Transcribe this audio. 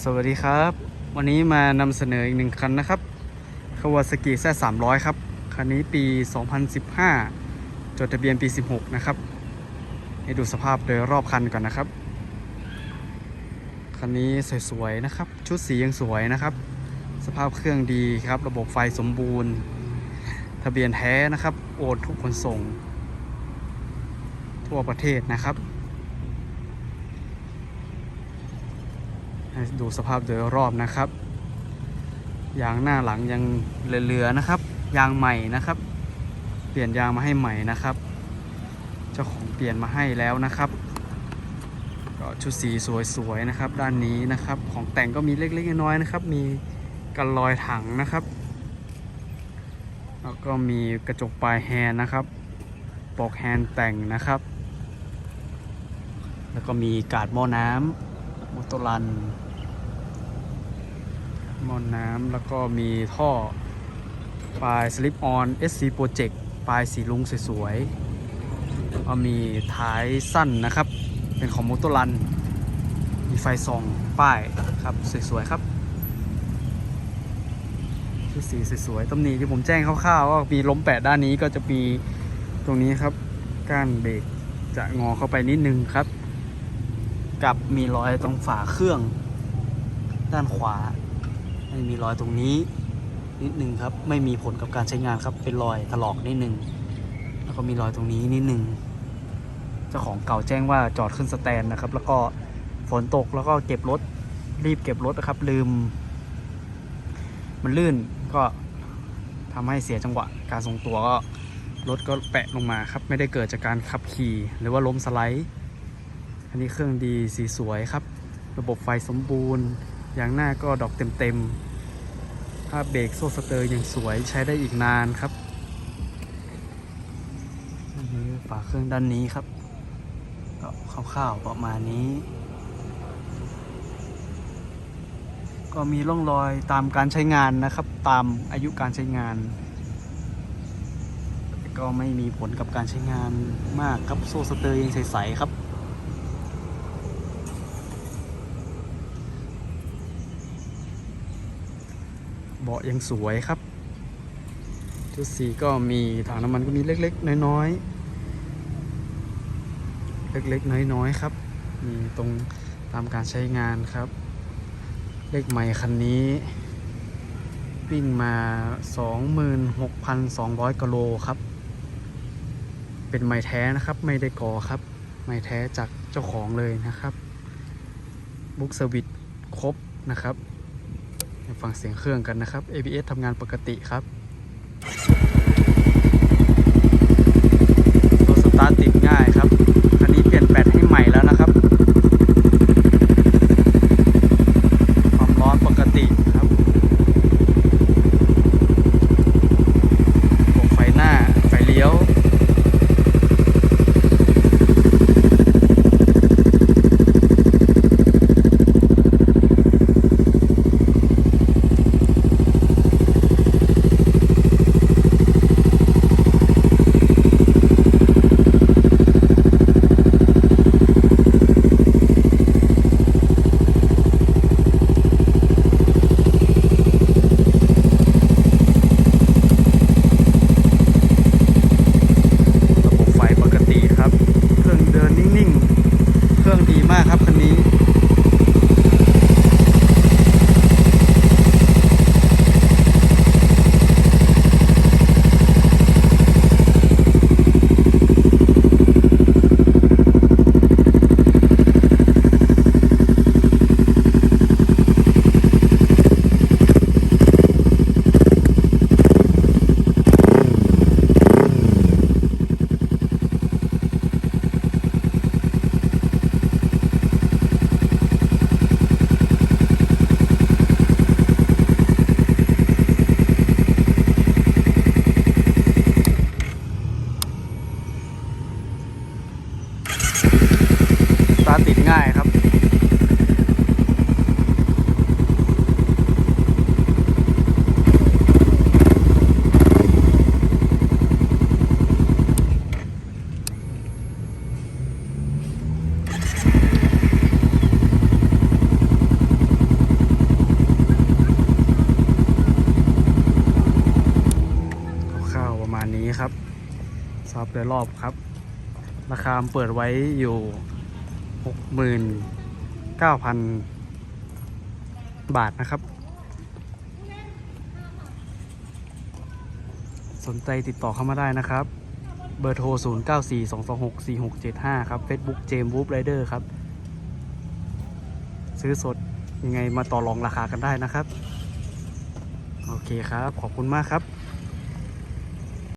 สวัสดีครับ วันนี้มานำเสนออีกหนึ่งคันนะครับคาวาสกิแซ่300ครับ คันนี้ปี 2015 จดทะเบียนปี 16 นะครับ ให้ดูสภาพโดยรอบคันก่อนนะครับ คันนี้สวยๆนะครับ ชุดสียังสวยนะครับ สภาพเครื่องดีครับ ระบบไฟสมบูรณ์ ทะเบียนแท้นะครับ โอนทุกขนส่ง ทั่วประเทศนะครับ ให้ดูสภาพโดยรอบนะครับ ยางหน้าหลังยังเหลือๆนะครับ ยางใหม่นะครับ เปลี่ยนยางมาให้ใหม่นะครับ เจ้าของเปลี่ยนมาให้แล้วนะครับ ก็ชุดสีสวยๆนะครับ ด้านนี้นะครับ ของแต่งก็มีเล็กๆน้อยๆนะครับ มีกันรอยถังนะครับแล้วก็มีกระจกปลายแฮนนะครับปอกแฮนแต่งนะครับ แล้วก็มีกาดหม้อน้ำมอเตอร์รัน มอนน้ำแล้วก็มีท่อปลาย slip on SC Project ปลายสีลุงสวยๆก็มีท้ายสั้นนะครับ เป็นของมอเตอร์รัน มีไฟส่องป้ายครับสวยๆครับที่สีสวยๆตำหนิที่ผมแจ้งคร่าวๆว่ามีล้มแปะด้านนี้ก็จะมีตรงนี้ครับก้านเบรกจะงอเข้าไปนิดนึงครับ กับมีรอยตรงฝาเครื่องด้านขวา ไม่มีรอยตรงนี้นิดนึงครับ ไม่มีผลกับการใช้งานครับ เป็นรอยถลอกนิดนึง แล้วก็มีรอยตรงนี้นิดนึง เจ้าของเก่าแจ้งว่าจอดขึ้นสแตนนะครับ แล้วก็ฝนตกแล้วก็เก็บรถรีบเก็บรถนะครับ ลืม มันลื่นก็ทำให้เสียจังหวะการทรงตัวก็รถก็แปะลงมาครับ ไม่ได้เกิดจากการขับขี่หรือว่าล้มสไลด์ อันนี้เครื่องดีสีสวยครับ ระบบไฟสมบูรณ์ อย่างหน้าก็ดอกเต็มๆ ภาพเบรกโซ่สเตอร์ยังสวยใช้ได้อีกนานครับนนี้ฝาเครื่องด้านนี้ครับ ก็คร่าวๆประมาณนี้ ก็มีร่องรอยตามการใช้งานนะครับ ตามอายุการใช้งาน ก็ไม่มีผลกับการใช้งานมากครับโซ่สเตอร์ยังใสๆครับ เบาะยังสวยครับ ชุดสีก็มีถังน้ำมันก็มีเล็กๆ น้อยๆ เล็กๆ น้อยๆ ครับ มีตรงตามการใช้งานครับ เลขใหม่คันนี้วิ่งมา 26,200กิโลครับ เป็นไม้แท้นะครับ ไม่ได้ก่อครับ ไม้แท้จากเจ้าของเลยนะครับ บุ๊กเซอร์วิสครบนะครับ ฟังเสียงเครื่องกันนะครับ ABS ทำงานปกติครับตัวสตาร์ทติดง่ายครับ สอบโดยรอบครับ ราคาเปิดไว้อยู่หกหมื่นเก้าพันบาทนะครับ สนใจติดต่อเข้ามาได้นะครับ เบอร์โทร 0 9 4 2 2 6 4 6 7 5 ครับ Facebook เจมส์วูฟไรเดอร์ครับ ซื้อสดยังไงมาต่อรองราคากันได้นะครับ โอเคครับ ขอบคุณมากครับ